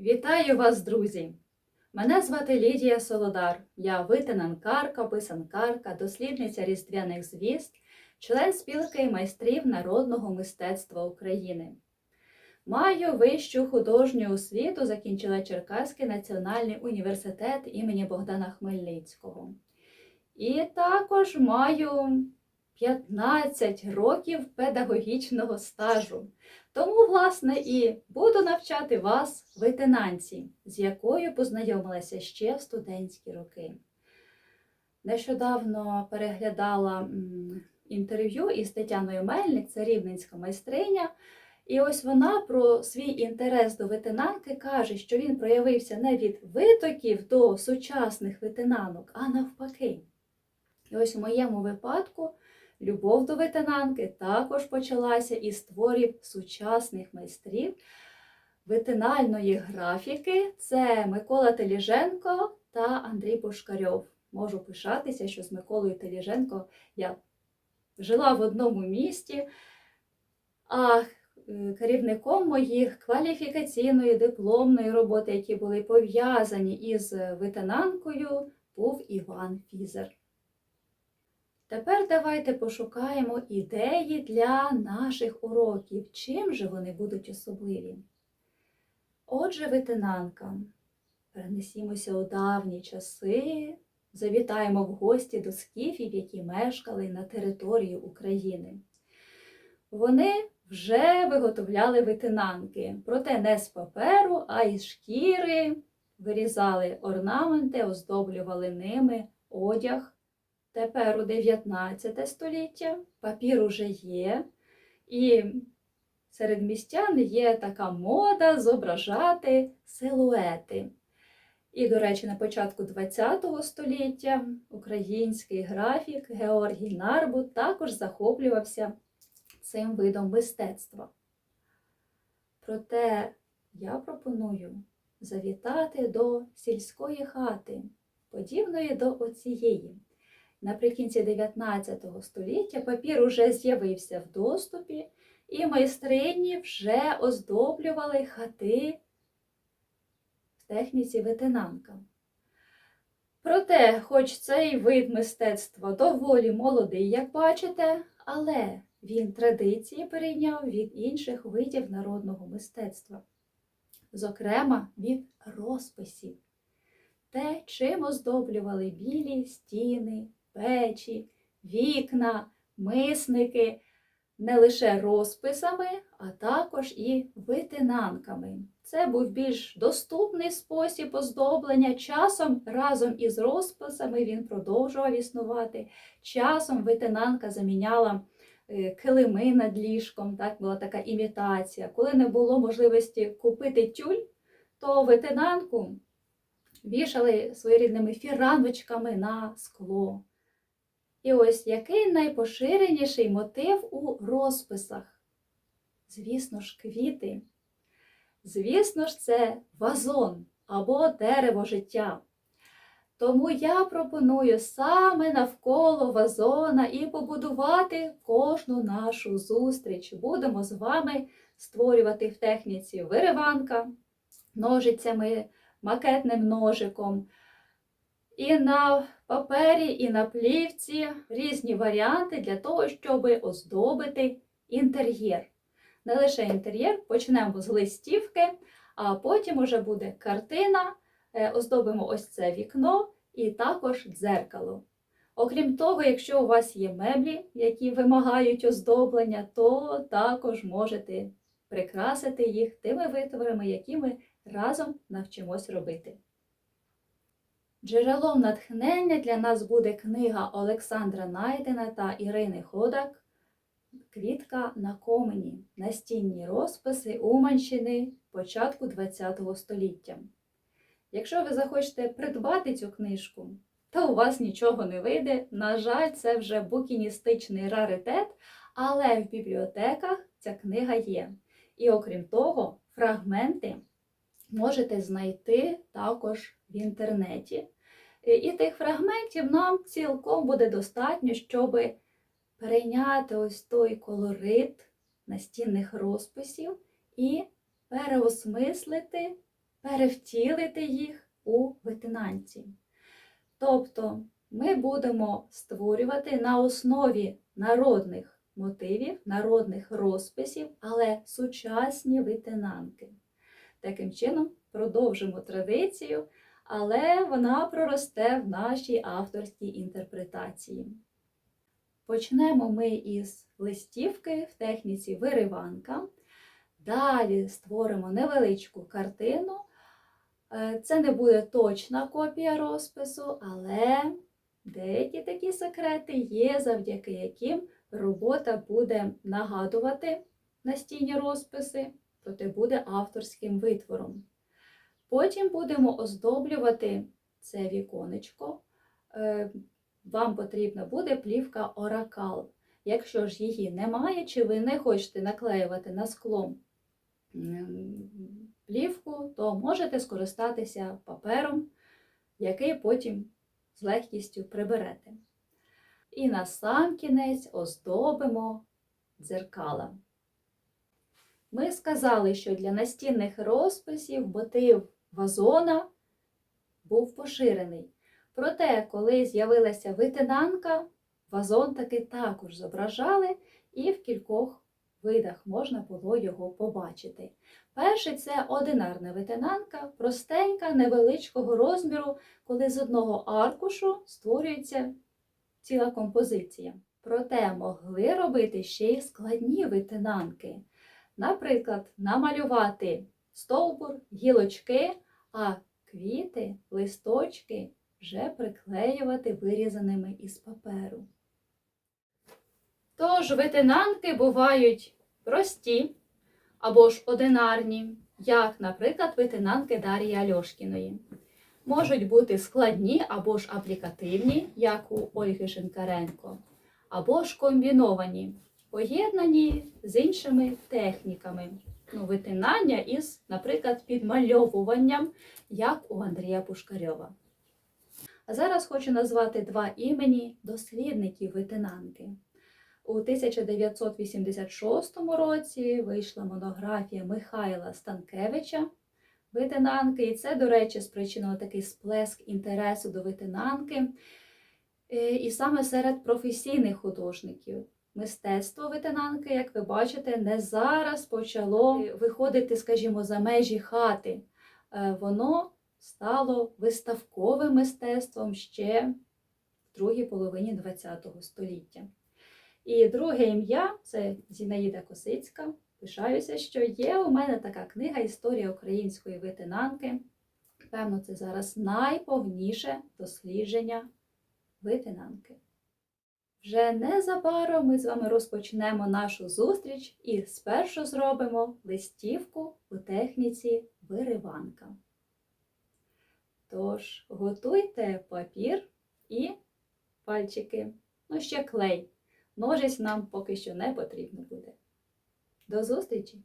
Вітаю вас, друзі! Мене звати Лідія Солодар. Я витинанкарка, писанкарка, дослідниця різдвяних звіст, член спілки майстрів народного мистецтва України. Маю вищу художню освіту, закінчила Черкаський національний університет імені Богдана Хмельницького. І також маю 15 років педагогічного стажу. Тому, власне, і буду навчати вас витинанці, з якою познайомилася ще в студентські роки. Нещодавно переглядала інтерв'ю із Тетяною Мельник, це рівненська майстриня. І ось вона про свій інтерес до витинанки каже, що він проявився не від витоків до сучасних витинанок, а навпаки. І ось у моєму випадку любов до витинанки також почалася із творів сучасних майстрів витинальної графіки. Це Микола Теліженко та Андрій Пушкарьов. Можу пишатися, що з Миколою Теліженко я жила в одному місті, а е, керівником моїх кваліфікаційної дипломної роботи, які були пов'язані із витинанкою, був Іван Фізер. Тепер давайте пошукаємо ідеї для наших уроків. Чим же вони будуть особливі? Отже, витинанка. Перенесімося у давні часи, завітаємо в гості до скіфів, які мешкали на території України. Вони вже виготовляли витинанки, проте не з паперу, а із шкіри, вирізали орнаменти, оздоблювали ними одяг. Тепер у 19 століття папір уже є, і серед містян є така мода зображати силуети. І, до речі, на початку ХХ століття український графік Георгій Нарбут також захоплювався цим видом мистецтва. Проте я пропоную завітати до сільської хати, подібної до оцієї. Наприкінці 19 століття папір уже з'явився в доступі, і майстрині вже оздоблювали хати в техніці ветенанка. Проте, хоч цей вид мистецтва доволі молодий, як бачите, але він традиції перейняв від інших видів народного мистецтва, зокрема від розписів. Те, чим оздоблювали білі стіни, печі, вікна, мисники не лише розписами, а також і витинанками. Це був більш доступний спосіб оздоблення. Часом разом із розписами він продовжував існувати. Часом витинанка заміняла е, килими над ліжком, так була така імітація. Коли не було можливості купити тюль, то витинанку вішали своєрідними фіраночками на скло. І ось який найпоширеніший мотив у розписах? Звісно ж, квіти. Звісно ж, це вазон або дерево життя. Тому я пропоную саме навколо вазона і побудувати кожну нашу зустріч. Будемо з вами створювати в техніці вириванка ножицями, макетним ножиком. І на папері, і на плівці різні варіанти для того, щоб оздобити інтер'єр. Не лише інтер'єр, почнемо з листівки, а потім уже буде картина, е, оздобимо ось це вікно і також дзеркало. Окрім того, якщо у вас є меблі, які вимагають оздоблення, то також можете прикрасити їх тими витворами, які ми разом навчимось робити. Джерелом натхнення для нас буде книга Олександра Найдена та Ірини Ходак Квітка на комені. Настінні розписи Уманщини початку ХХ століття. Якщо ви захочете придбати цю книжку, то у вас нічого не вийде. На жаль, це вже букіністичний раритет, але в бібліотеках ця книга є. І окрім того, фрагменти можете знайти також в інтернеті. І тих фрагментів нам цілком буде достатньо, щоб перейняти ось той колорит настінних розписів і переосмислити перевтілити їх у витинанці. Тобто ми будемо створювати на основі народних мотивів, народних розписів, але сучасні витинанки. Таким чином, продовжимо традицію, але вона проросте в нашій авторській інтерпретації. Почнемо ми із листівки в техніці вириванка. Далі створимо невеличку картину. Е, Це не буде точна копія розпису, але деякі такі секрети є, завдяки яким робота буде нагадувати настійні розписи, проте буде авторським витвором. Потім будемо оздоблювати це віконечко. Е, Вам потрібна буде плівка оракал. Якщо ж її немає, чи ви не хочете наклеювати на скло плівку, то можете скористатися папером, який потім з легкістю приберете. І на сам кінець оздобимо дзеркала. Ми сказали, що для настінних розписів мотив вазона був поширений. Проте, коли з'явилася витинанка, вазон таки також зображали, і в кількох видах можна було його побачити. Перший це одинарна витинанка, простенька, невеличкого розміру, коли з одного аркушу створюється ціла композиція. Проте могли робити ще й складні витинанки. Наприклад, намалювати стовбур, гілочки, а квіти, листочки вже приклеювати вирізаними із паперу. Тож витинанки бувають прості або ж одинарні, як, наприклад, витинанки Дар'ї Альошкіної. Можуть бути складні або ж аплікативні, як у Ольги Шинкаренко, або ж комбіновані, поєднані з іншими техніками. Ну, витинання із, наприклад, підмальовуванням, як у Андрія Пушкарьова. А зараз хочу назвати два імені дослідників витинанки. У 1986 році вийшла монографія Михайла Станкевича витинанки, і це, до речі, спричинило такий сплеск інтересу до витинанки. Е, І саме серед професійних художників. Мистецтво витинанки, як ви бачите, не зараз почало виходити, скажімо, за межі хати. Е, Воно стало виставковим мистецтвом ще в другій половині ХХ століття. І друге ім'я це Зінаїда Косицька. Пишаюся, що є у мене така книга Історія української витинанки. Певно, це зараз найповніше дослідження витинанки. Вже незабаром ми з вами розпочнемо нашу зустріч і спершу зробимо листівку у техніці вириванка. Тож, готуйте папір і пальчики, ну ще клей. Ножиць нам поки що не потрібно буде. До зустрічі!